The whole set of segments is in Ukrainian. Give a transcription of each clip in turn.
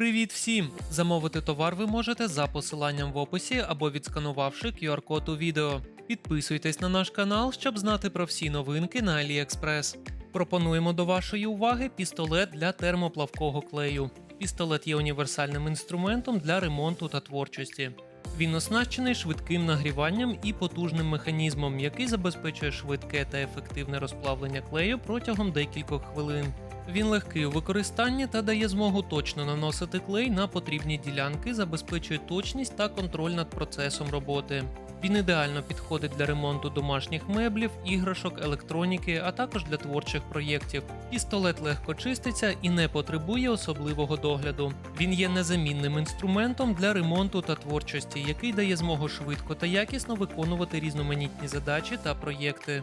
Привіт всім! Замовити товар ви можете за посиланням в описі або відсканувавши QR-код у відео. Підписуйтесь на наш канал, щоб знати про всі новинки на AliExpress. Пропонуємо до вашої уваги пістолет для термоплавкого клею. Пістолет є універсальним інструментом для ремонту та творчості. Він оснащений швидким нагріванням і потужним механізмом, який забезпечує швидке та ефективне розплавлення клею протягом декількох хвилин. Він легкий у використанні та дає змогу точно наносити клей на потрібні ділянки, забезпечує точність та контроль над процесом роботи. Він ідеально підходить для ремонту домашніх меблів, іграшок, електроніки, а також для творчих проєктів. Пістолет легко чиститься і не потребує особливого догляду. Він є незамінним інструментом для ремонту та творчості, який дає змогу швидко та якісно виконувати різноманітні задачі та проєкти.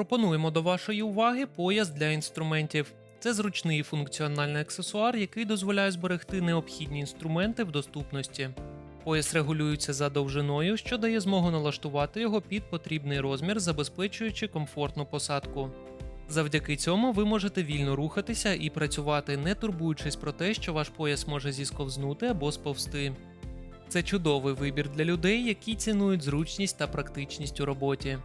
Пропонуємо до вашої уваги пояс для інструментів. Це зручний і функціональний аксесуар, який дозволяє зберегти необхідні інструменти в доступності. Пояс регулюється за довжиною, що дає змогу налаштувати його під потрібний розмір, забезпечуючи комфортну посадку. Завдяки цьому ви можете вільно рухатися і працювати, не турбуючись про те, що ваш пояс може зісковзнути або сповзти. Це чудовий вибір для людей, які цінують зручність та практичність у роботі.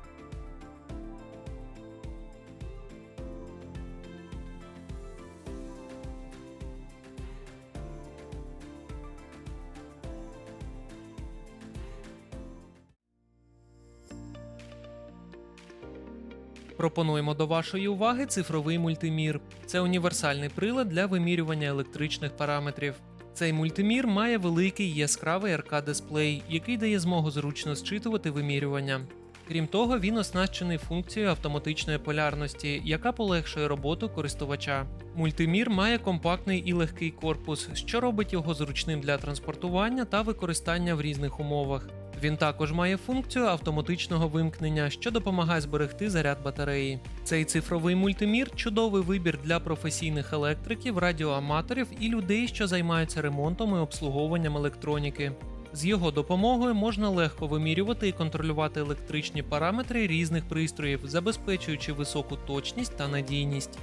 Пропонуємо до вашої уваги цифровий мультимір. Це універсальний прилад для вимірювання електричних параметрів. Цей мультимір має великий яскравий РК-дисплей, який дає змогу зручно зчитувати вимірювання. Крім того, він оснащений функцією автоматичної полярності, яка полегшує роботу користувача. Мультимір має компактний і легкий корпус, що робить його зручним для транспортування та використання в різних умовах. Він також має функцію автоматичного вимкнення, що допомагає зберегти заряд батареї. Цей цифровий мультимір чудовий вибір для професійних електриків, радіоаматорів і людей, що займаються ремонтом і обслуговуванням електроніки. З його допомогою можна легко вимірювати і контролювати електричні параметри різних пристроїв, забезпечуючи високу точність та надійність.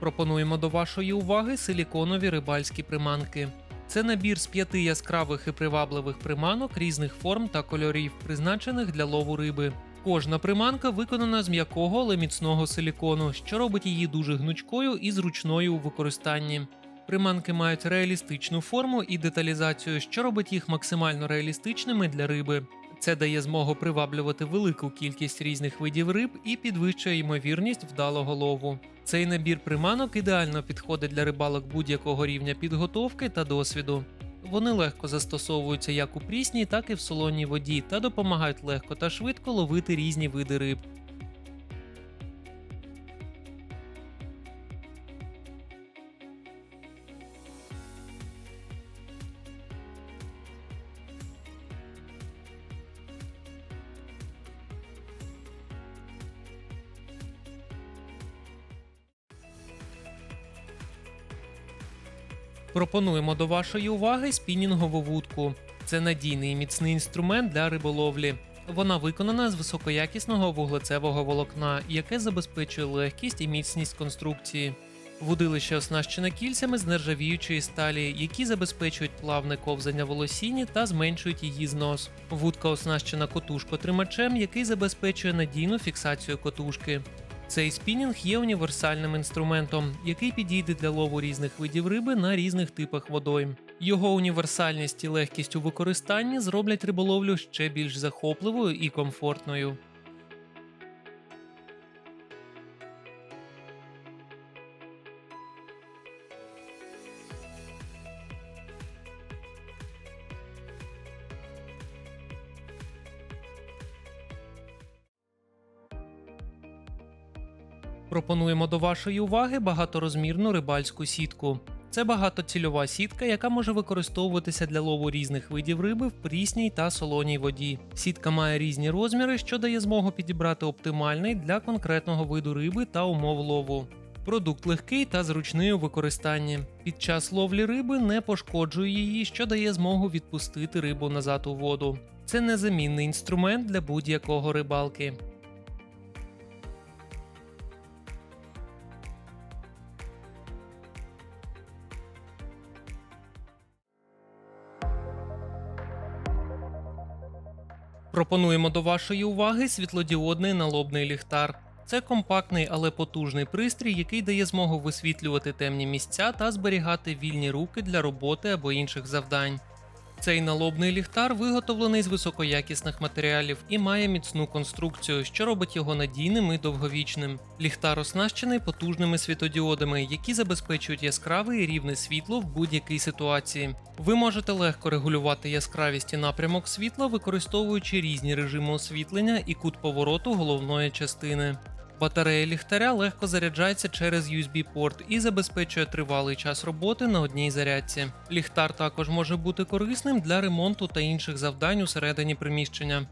Пропонуємо до вашої уваги силіконові рибальські приманки. Це набір з п'яти яскравих і привабливих приманок різних форм та кольорів, призначених для лову риби. Кожна приманка виконана з м'якого, але міцного силікону, що робить її дуже гнучкою і зручною у використанні. Приманки мають реалістичну форму і деталізацію, що робить їх максимально реалістичними для риби. Це дає змогу приваблювати велику кількість різних видів риб і підвищує ймовірність вдалого лову. Цей набір приманок ідеально підходить для рибалок будь-якого рівня підготовки та досвіду. Вони легко застосовуються як у прісній, так і в солоній воді та допомагають легко та швидко ловити різні види риб. Пропонуємо до вашої уваги спінінгову вудку. Це надійний і міцний інструмент для риболовлі. Вона виконана з високоякісного вуглецевого волокна, яке забезпечує легкість і міцність конструкції. Вудилище оснащене кільцями з нержавіючої сталі, які забезпечують плавне ковзання волосіні та зменшують її знос. Вудка оснащена котушкотримачем, який забезпечує надійну фіксацію котушки. Цей спінінг є універсальним інструментом, який підійде для лову різних видів риби на різних типах водойм. Його універсальність і легкість у використанні зроблять риболовлю ще більш захопливою і комфортною. Пропонуємо до вашої уваги багаторозмірну рибальську сітку. Це багатоцільова сітка, яка може використовуватися для лову різних видів риби в прісній та солоній воді. Сітка має різні розміри, що дає змогу підібрати оптимальний для конкретного виду риби та умов лову. Продукт легкий та зручний у використанні. Під час ловлі риби не пошкоджує її, що дає змогу відпустити рибу назад у воду. Це незамінний інструмент для будь-якого рибалки. Пропонуємо до вашої уваги світлодіодний налобний ліхтар. Це компактний, але потужний пристрій, який дає змогу висвітлювати темні місця та зберігати вільні руки для роботи або інших завдань. Цей налобний ліхтар виготовлений з високоякісних матеріалів і має міцну конструкцію, що робить його надійним і довговічним. Ліхтар оснащений потужними світодіодами, які забезпечують яскраве і рівне світло в будь-якій ситуації. Ви можете легко регулювати яскравість і напрямок світла, використовуючи різні режими освітлення і кут повороту головної частини. Батарея ліхтаря легко заряджається через USB-порт і забезпечує тривалий час роботи на одній зарядці. Ліхтар також може бути корисним для ремонту та інших завдань усередині приміщення.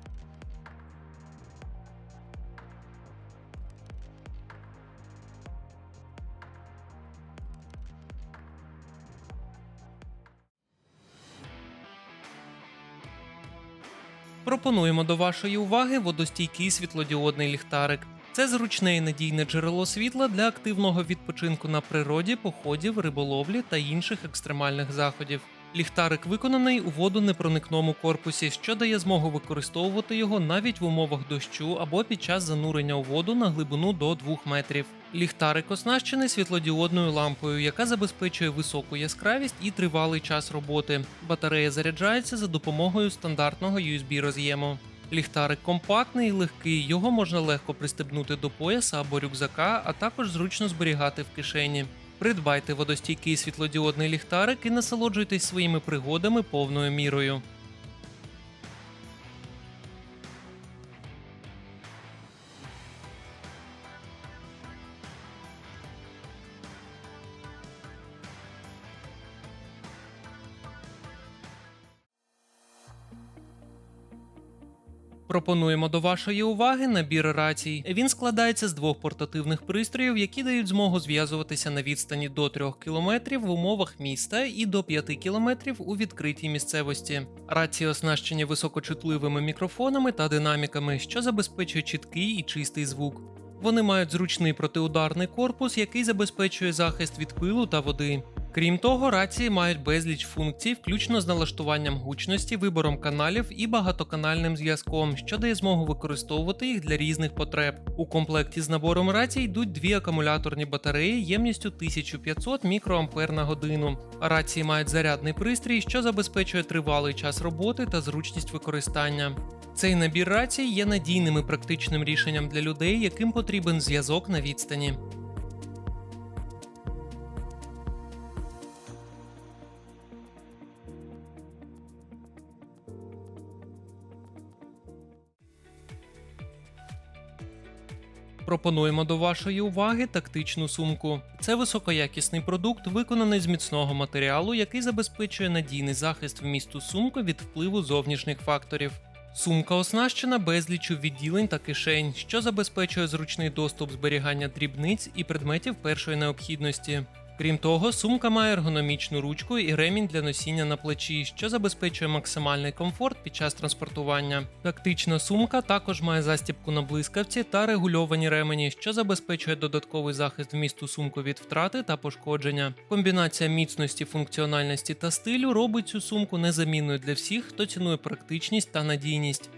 Пропонуємо до вашої уваги водостійкий світлодіодний ліхтарик. Це зручне і надійне джерело світла для активного відпочинку на природі, походів, риболовлі та інших екстремальних заходів. Ліхтарик виконаний у водонепроникному корпусі, що дає змогу використовувати його навіть в умовах дощу або під час занурення у воду на глибину до 2 метрів. Ліхтарик оснащений світлодіодною лампою, яка забезпечує високу яскравість і тривалий час роботи. Батарея заряджається за допомогою стандартного USB роз'єму. Ліхтарик компактний легкий, його можна легко пристебнути до пояса або рюкзака, а також зручно зберігати в кишені. Придбайте водостійкий світлодіодний ліхтарик і насолоджуйтесь своїми пригодами повною мірою. Пропонуємо до вашої уваги набір рацій. Він складається з двох портативних пристроїв, які дають змогу зв'язуватися на відстані до 3 км в умовах міста і до 5 км у відкритій місцевості. Рації оснащені високочутливими мікрофонами та динаміками, що забезпечує чіткий і чистий звук. Вони мають зручний протиударний корпус, який забезпечує захист від пилу та води. Крім того, рації мають безліч функцій, включно з налаштуванням гучності, вибором каналів і багатоканальним зв'язком, що дає змогу використовувати їх для різних потреб. У комплекті з набором рацій йдуть дві акумуляторні батареї ємністю 1500 мікроампер на годину. Рації мають зарядний пристрій, що забезпечує тривалий час роботи та зручність використання. Цей набір рацій є надійним і практичним рішенням для людей, яким потрібен зв'язок на відстані. Пропонуємо до вашої уваги тактичну сумку. Це високоякісний продукт, виконаний з міцного матеріалу, який забезпечує надійний захист вмісту сумки від впливу зовнішніх факторів. Сумка оснащена безлічю відділень та кишень, що забезпечує зручний доступ зберігання дрібниць і предметів першої необхідності. Крім того, сумка має ергономічну ручку і ремінь для носіння на плечі, що забезпечує максимальний комфорт під час транспортування. Тактична сумка також має застібку на блискавці та регульовані ремені, що забезпечує додатковий захист вмісту сумку від втрати та пошкодження. Комбінація міцності, функціональності та стилю робить цю сумку незамінною для всіх, хто цінує практичність та надійність.